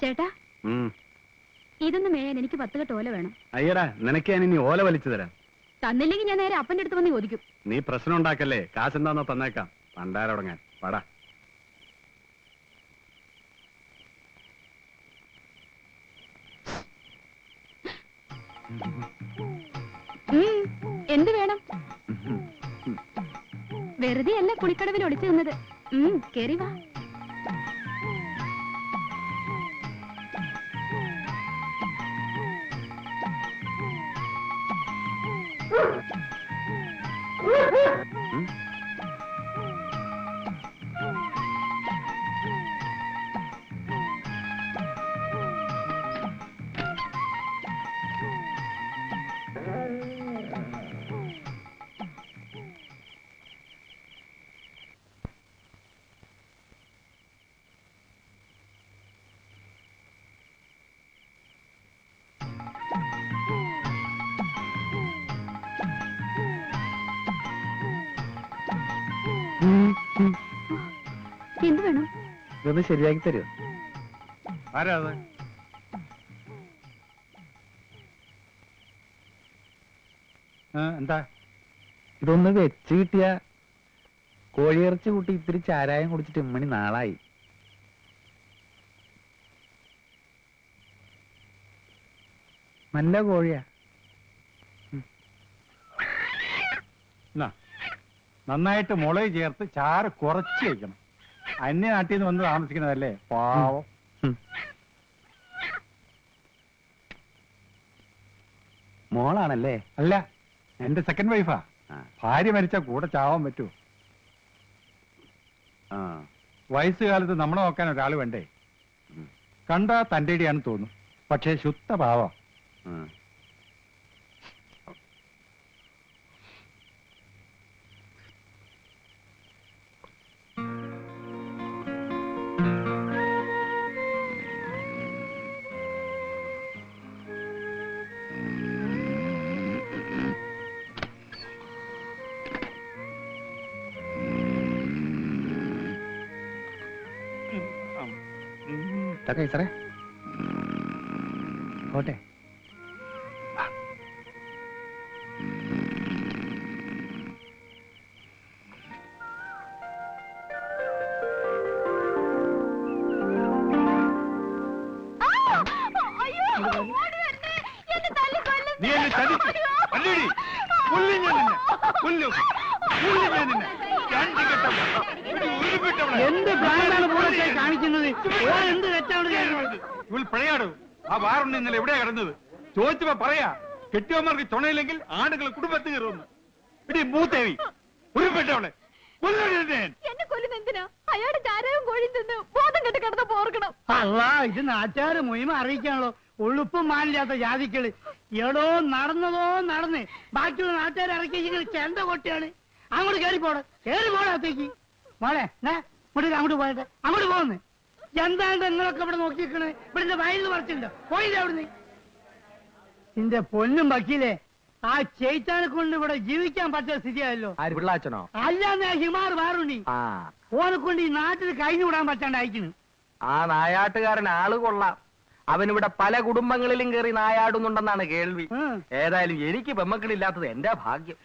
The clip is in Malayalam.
ചേട്ടാ? ഇതൊന്നും മേയാൻ എനിക്ക് പത്ത് കെട്ട് ഓല വേണം. അയ്യടാ നിനക്ക് ഞാൻ ഇനി ഓല വലിച്ചു തരാം. തന്നില്ലെങ്കിൽ ഞാൻ നേരെ അപ്പന്റെ അടുത്ത് വന്ന് ചോദിക്കും. നീ പ്രശ്നം ഉണ്ടാക്കല്ലേ? കാശ് എന്താന്നോ തന്നേക്കാം പണ്ടാരടങ്ങാൻ പടാ എന്ത് വേണം? വെറുതെ അല്ല കുളിക്കടവിൽ ഒളിച്ചു നിന്നത് ഉം കേറി വാ. Hmm. എന്ത് വേണം? ഇതൊന്ന് ശരിയാക്കി തരുമോ ആരാ അത് എന്താ? ഇതൊന്ന് വെച്ച് കിട്ടിയ കോഴിയിറച്ചി കൂട്ടി ഇത്തിരി ചാരായം കുടിച്ചിട്ട് ഇമ്മണി നാളായി. നല്ല കോഴിയാ. എന്നാ, നന്നായിട്ട് മുളക് ചേർത്ത് ചാറ് കുറച്ച് വയ്ക്കണം അന്യ നാട്ടിൽ നിന്ന് വന്ന് താമസിക്കുന്നതല്ലേ? പാവം. മോളാണല്ലേ? അല്ല എന്റെ സെക്കൻഡ് വൈഫാ ഭാര്യ മരിച്ച കൂടെ ചാവാൻ പറ്റുമോ ആ. വയസ്സുകാലത്ത് നമ്മളെ നോക്കാൻ ഒരാൾ വേണ്ടേ. കണ്ടാ തന്റെ ഇടിയാണെന്ന് തോന്നും. പക്ഷേ ശുദ്ധ പാവം. ഇതൊക്കെ സാറേ പോട്ടെ നീ എന്നെ ചതിച്ചു. അല്ലേടി കൊല്ലും ഞാൻ നിന്നെ. കൊല്ലും. കൊല്ലും ഞാൻ നിന്നെ. രണ്ട് കെട്ടവളെ. എന്ത് ഭ്രാന്താണ് പൂരത്തെ കാണിക്കുന്നത്? ഓൻ എന്ത് തെറ്റാണ് ചെയ്യുന്നത് ഇവൾ പിഴയാടും ആ വാറുണ്ട് ഇന്നലെ എവിടെയാ കിടന്നത്? ചോദിച്ചപ്പോ പറയാ കെട്ടിയവന്മാർക്ക് തുണയില്ലെങ്കിൽ ആടുകൾ കുടുംബത്തിൽ കയറുന്നു ഇടി മൂത്തേവി ഉരുപ്പെട്ടവളെ. കൊല്ലുന്നെ എന്നെ കൊല്ലുന്ന എന്തിനാ? അയാളുടെ ചാരവും കോഴി തിന്ന് ബോധം കെട്ട് കിടന്ന് പോർക്കണം. അല്ല ഇത് നാട്ടുകാര് മുയിമ അറിയിക്കാണല്ലോ. ഉളുപ്പും മാനില്ലാത്ത ജാതിക്കൾ. എടോ നടന്നതോ നടന്ന്. ബാക്കിയുള്ള നാട്ടുകാർ ഇറക്കി ഇങ്ങനെ ചെണ്ട കൊട്ടിയാണ്. അങ്ങോട്ട് കയറി പോടെ. കയറി പോടത്തേക്ക് മോളെ എന്നാ? ഇങ്ങോട്ട് അങ്ങോട്ട് പോയിട്ട്. അങ്ങോട്ട് പോകുന്നു എന്താണ് നിങ്ങളൊക്കെ ഇവിടെ നോക്കിയിരിക്കണേ? ഇവിടെ വയലിൽ പറിച്ചിട്ടുണ്ടോ? പോയില്ലേ അവിടുന്ന്? നിന്റെ പൊന്നും വക്കീലേ ആ ചേച്ചാനെ കൊണ്ട് ഇവിടെ ജീവിക്കാൻ പറ്റിയ സ്ഥിതിയായല്ലോ. പിള്ളാച്ചനോ? അല്ലാന്ന് ഹിമാർ വാറുണ്ടി ഓനെ കൊണ്ട് ഈ നാട്ടിൽ കഴിഞ്ഞു വിടാൻ പറ്റാണ്ട് അയക്കുന്നു ആ നായാട്ടുകാരൻ ആൾ കൊള്ളാം. അവനിവിടെ പല കുടുംബങ്ങളിലും കയറി നായാടുന്നുണ്ടെന്നാണ് കേൾവി. ഏതായാലും എനിക്ക് പെമ്മക്കളില്ലാത്തത് എന്റെ ഭാഗ്യം.